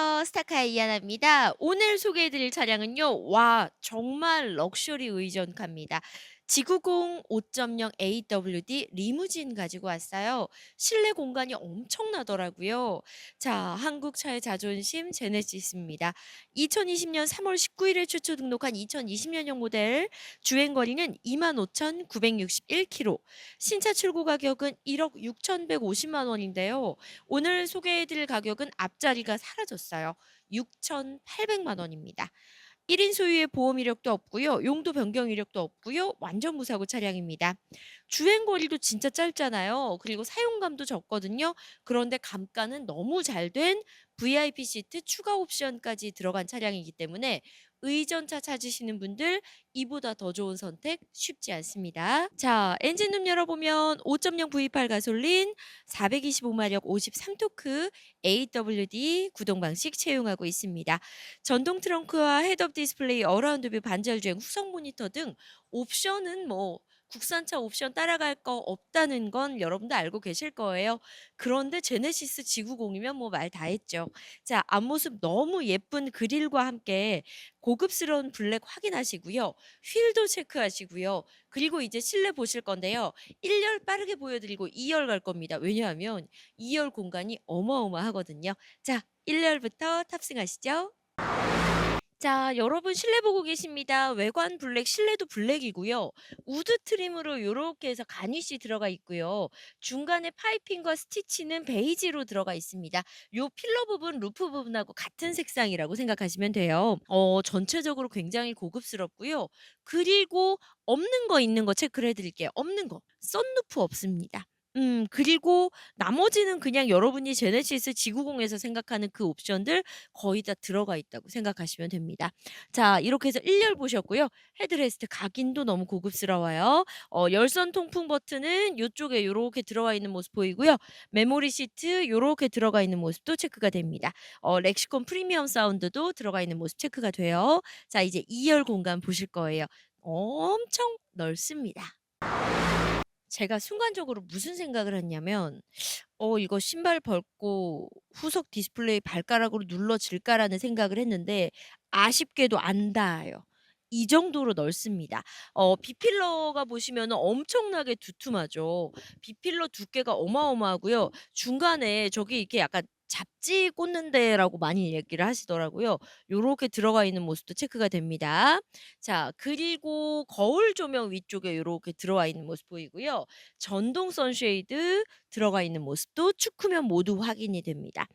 안녕하세요. 스타카의 이하나입니다. 오늘 소개해 드릴 차량은요. 와 정말 럭셔리 의전카입니다. 지구공 5.0 AWD 리무진 가지고 왔어요. 실내 공간이 엄청나더라고요. 자, 한국 차의 자존심 제네시스입니다. 2020년 3월 19일에 최초 등록한 2020년형 모델 주행 거리는 25,961km. 신차 출고 가격은 1억 6,150만 원인데요. 오늘 소개해 드릴 가격은 앞자리가 사라졌어요. 6,800만 원입니다. 1인 소유의 보험 이력도 없고요. 용도 변경 이력도 없고요. 완전 무사고 차량입니다. 주행 거리도 진짜 짧잖아요. 그리고 사용감도 적거든요. 그런데 감가는 너무 잘 된 VIP 시트 추가 옵션까지 들어간 차량이기 때문에 의전차 찾으시는 분들 이보다 더 좋은 선택 쉽지 않습니다. 자, 엔진룸 열어보면 5.0 V8 가솔린 425마력 53토크 AWD 구동 방식 채용하고 있습니다. 전동 트렁크와 헤드업 디스플레이, 어라운드 뷰, 반절 주행, 후성 모니터 등 옵션은 뭐 국산차 옵션 따라갈 거 없다는 건 여러분도 알고 계실 거예요. 그런데 제네시스 지구공이면 뭐 말 다 했죠. 자, 앞모습 너무 예쁜 그릴과 함께 고급스러운 블랙 확인하시고요. 휠도 체크하시고요. 그리고 이제 실내 보실 건데요. 1열 빠르게 보여드리고 2열 갈 겁니다. 왜냐하면 2열 공간이 어마어마하거든요. 자, 1열부터 탑승하시죠. 자, 여러분 실내 보고 계십니다. 외관 블랙, 실내도 블랙이고요. 우드 트림으로 요렇게 해서 가니쉬 들어가 있고요. 중간에 파이핑과 스티치는 베이지로 들어가 있습니다. 요 필러 부분, 루프 부분하고 같은 색상이라고 생각하시면 돼요. 어, 전체적으로 굉장히 고급스럽고요. 그리고 없는 거 있는 거 체크를 해 드릴게요. 없는 거. 썬루프 없습니다. 음 그리고 나머지는 그냥 여러분이 제네시스 지구공에서 생각하는 그 옵션들 거의 다 들어가 있다고 생각하시면 됩니다. 자 이렇게 해서 1 열 보셨고요. 헤드레스트 각인도 너무 고급스러워요. 어 열선 통풍 버튼은 요쪽에 요렇게 들어가 있는 모습 보이고요. 메모리 시트 요렇게 들어가 있는 모습도 체크가 됩니다. 어 렉시콘 프리미엄 사운드도 들어가 있는 모습 체크가 돼요. 자 이제 2 열 공간 보실 거예요. 엄청 넓습니다. 제가 순간적으로 무슨 생각을 했냐면 '어 이거 신발 벗고 후석 디스플레이 발가락으로 눌러질까?'라는 생각을 했는데 아쉽게도 안 닿아요. 이 정도로 넓습니다. 어 B필러가 보시면은 엄청나게 두툼하죠. B필러 두께가 어마어마하고요. 중간에 저기 이렇게 약간 잡지 꽂는 데라고 많이 얘기를 하시더라고요. 요렇게 들어가 있는 모습도 체크가 됩니다. 자 그리고 거울 조명 위쪽에 요렇게 들어와 있는 모습 보이고요. 전동 선쉐이드 들어가 있는 모습도 축후면 모두 확인이 됩니다.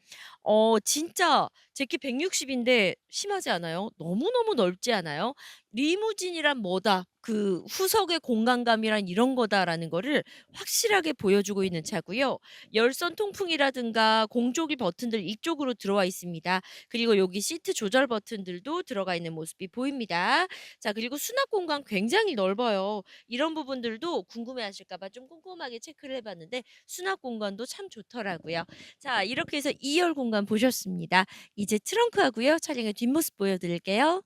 어 진짜 제키 160 인데 심하지 않아요? 너무너무 넓지 않아요? ' 리무진이란 뭐다. 그 후석의 공간감이란 이런 거다.'라는 거를 확실하게 보여주고 있는 차고요. 열선 통풍이라든가 공조기 버튼들 이쪽으로 들어와 있습니다. 그리고 여기 시트 조절 버튼들도 들어가 있는 모습이 보입니다. 자 그리고 수납 공간 굉장히 넓어요. 이런 부분들도 궁금해 하실까 봐 좀 꼼꼼하게 체크를 해 봤는데 수납 공간도 참 좋더라고요. 자 이렇게 해서 2열 공간 보셨습니다. 이제 트렁크 하고요. 차량의 뒷모습 보여 드릴게요.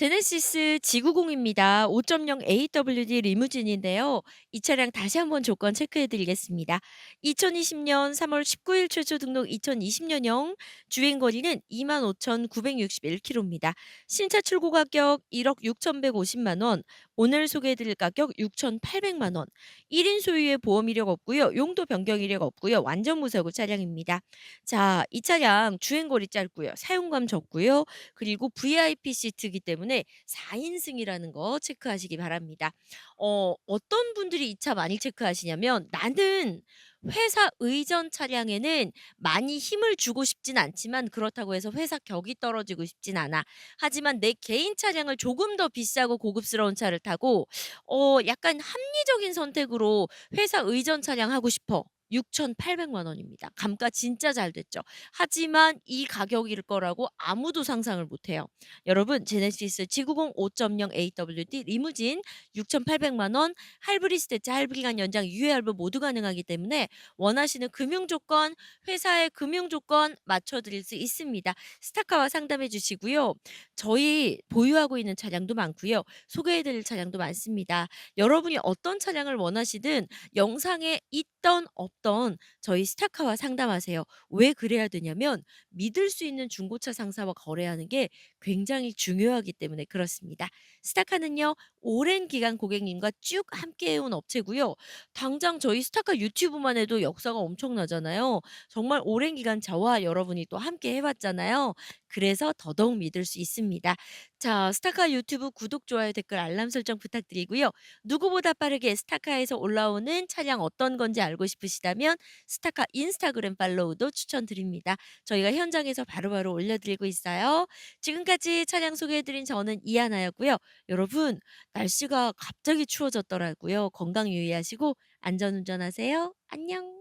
제네시스 지구공입니다. 5.0 AWD 리무진인데요. 이 차량 다시 한번 조건 체크해 드리겠습니다. 2020년 3월 19일 최초 등록 2020년형 주행 거리는 25,961km입니다. 신차 출고 가격 1억 6,150만 원, 오늘 소개해 드릴 가격 6,800만 원. 1인 소유의 보험 이력 없고요. 용도 변경 이력 없고요. 완전 무사고 차량입니다. 자, 이 차량 주행 거리 짧고요. 사용감 적고요. 그리고 VIP 시트이기 때문에 4인승이라는 거 체크하시기 바랍니다. 어 어떤 분들이 이 차 많이 체크하시냐면 "나는 회사 의전 차량에는 많이 힘을 주고 싶진 않지만 그렇다고 해서 회사 격이 떨어지고 싶진 않아. 하지만 내 개인 차량을 조금 더 비싸고 고급스러운 차를 타고 어 약간 합리적인 선택으로 회사 의전 차량 하고 싶어." 6,800만 원입니다. 감가 진짜 잘 됐죠. 하지만 이 가격일 거라고 아무도 상상을 못 해요. 여러분 제네시스 G90 5.0 AWD 리무진 6,800만 원 할부리스 대체 할부 기간 연장 유예 할부 모두 가능하기 때문에 원하시는 금융 조건, 회사의 금융 조건 맞춰 드릴 수 있습니다. 스타카와 상담해 주시고요. 저희 보유하고 있는 차량도 많고요. 소개해 드릴 차량도 많습니다. 여러분이 어떤 차량을 원하시든 영상에 있던 없던 저희 스타카와 상담하세요. 왜 그래야 되냐면 믿을 수 있는 중고차 상사와 거래하는 게 굉장히 중요하기 때문에 그렇습니다. 스타카는요. 오랜 기간 고객님과 쭉 함께 해온 업체고요. 당장 저희 스타카 유튜브만 해도 역사가 엄청나잖아요. 정말 오랜 기간 저와 여러분이 또 함께 해 왔잖아요. 그래서 더더욱 믿을 수 있습니다. 자, 스타카 유튜브 구독, 좋아요, 댓글, 알람 설정 부탁드리고요. 누구보다 빠르게 스타카에서 올라오는 차량 어떤 건지 알고 싶으시다면 스타카 인스타그램 팔로우도 추천드립니다. 저희가 현장에서 바로바로 올려드리고 있어요. 지금까지 차량 소개해드린 저는 이하나였고요. 여러분, 날씨가 갑자기 추워졌더라고요. 건강 유의하시고 안전운전하세요. 안녕.